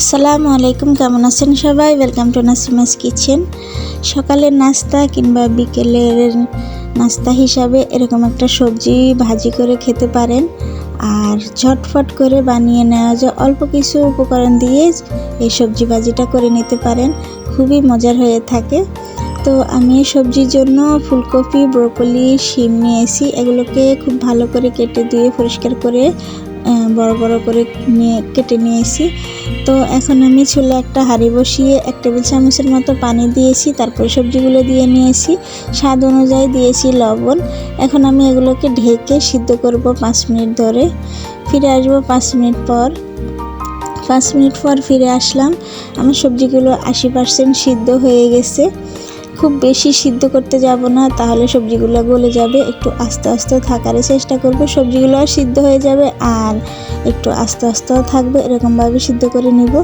আসসালামু আলাইকুম, কেমন আছেন সবাই? ওয়েলকাম টু নাসিমাস কিচেন সকালের নাস্তা কিংবা বিকেলের নাস্তা হিসাবে এরকম একটা সবজি ভাজি করে খেতে পারেন। আর ঝটফট করে বানিয়ে নেওয়া যায় অল্প কিছু উপকরণ দিয়ে এই সবজি ভাজিটা করে নিতে পারেন। খুবই মজার হয়ে থাকে। তো আমি সবজির জন্য ফুলকপি, ব্রোকলি, শিম নিয়েছি। এগুলোকে খুব ভালো করে কেটে ধুয়ে পরিষ্কার করে বড় বড় করে নিয়ে, কেটে নিয়েছি। তো এখন আমি চুলে একটা হাঁড়ি বসিয়ে এক টেবিল চামচের মতো পানি দিয়েছি, তারপরে সবজিগুলো দিয়ে নিয়েছি। স্বাদ অনুযায়ী দিয়েছি লবণ। এখন আমি এগুলোকে ঢেকে সিদ্ধ করব পাঁচ মিনিট ধরে। ফিরে আসব পাঁচ মিনিট পর। পাঁচ মিনিট পর ফিরে আসলাম। আমার সবজিগুলো আশি পার্সেন্ট সিদ্ধ হয়ে গেছে। খুব বেশি সিদ্ধ করতে যাব না, তাহলে সবজিগুলো গলে যাবে। একটু আস্তে আস্তে থাকারই চেষ্টা করব, সবজিগুলো সিদ্ধ হয়ে যাবে আর একটু আস্তে আস্তেও থাকবে, এরকমভাবে সিদ্ধ করে নিব।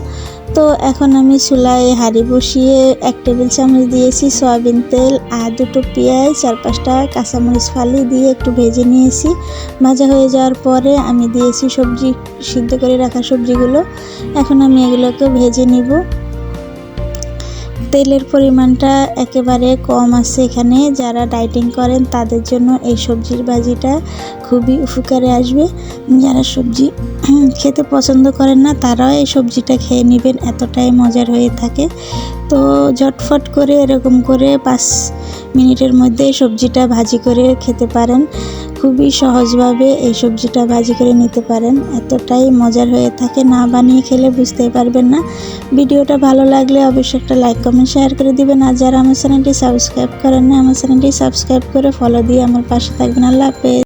তো এখন আমি চুলায় হাঁড়ি বসিয়ে এক টেবিল চামচ দিয়েছি সয়াবিন তেল আর দুটো পেঁয়াজ, চার পাঁচটা কাঁচামরিচ ফালি দিয়ে একটু ভেজে নিয়েছি। ভাজা হয়ে যাওয়ার পরে আমি দিয়েছি সবজি, সিদ্ধ করে রাখা সবজিগুলো। এখন আমি এগুলোকে ভেজে নিব। তেলের পরিমাণটা একেবারে কম আছে এখানে। যারা ডাইটিং করেন, তাদের জন্য এই সবজির ভাজিটা খুবই উপকারে আসবে। যারা সবজি খেতে পছন্দ করেন না, তারাও এই সবজিটা খেয়ে নেবেন, এতটাই মজার হয়ে থাকে। তো ঝটফট করে এরকম করে পাঁচ মিনিটের মধ্যে সবজিটা ভাজি করে খেতে পারেন। খুবই সহজভাবে এই সবজিটা ভাজি করে নিতে পারেন। এতটাই মজার হয়ে থাকে, না বানিয়ে খেলে বুঝতেই পারবেন না। ভিডিওটা ভালো লাগলে অবশ্যই একটা লাইক কমেন্ট শেয়ার করে দিবেন। আর যারা আমার চ্যানেলটি সাবস্ক্রাইব করেন না আমার চ্যানেলটি সাবস্ক্রাইব করে ফলো দিয়ে আমার পাশে থাকবেন। আল্লাহ হাফেজ।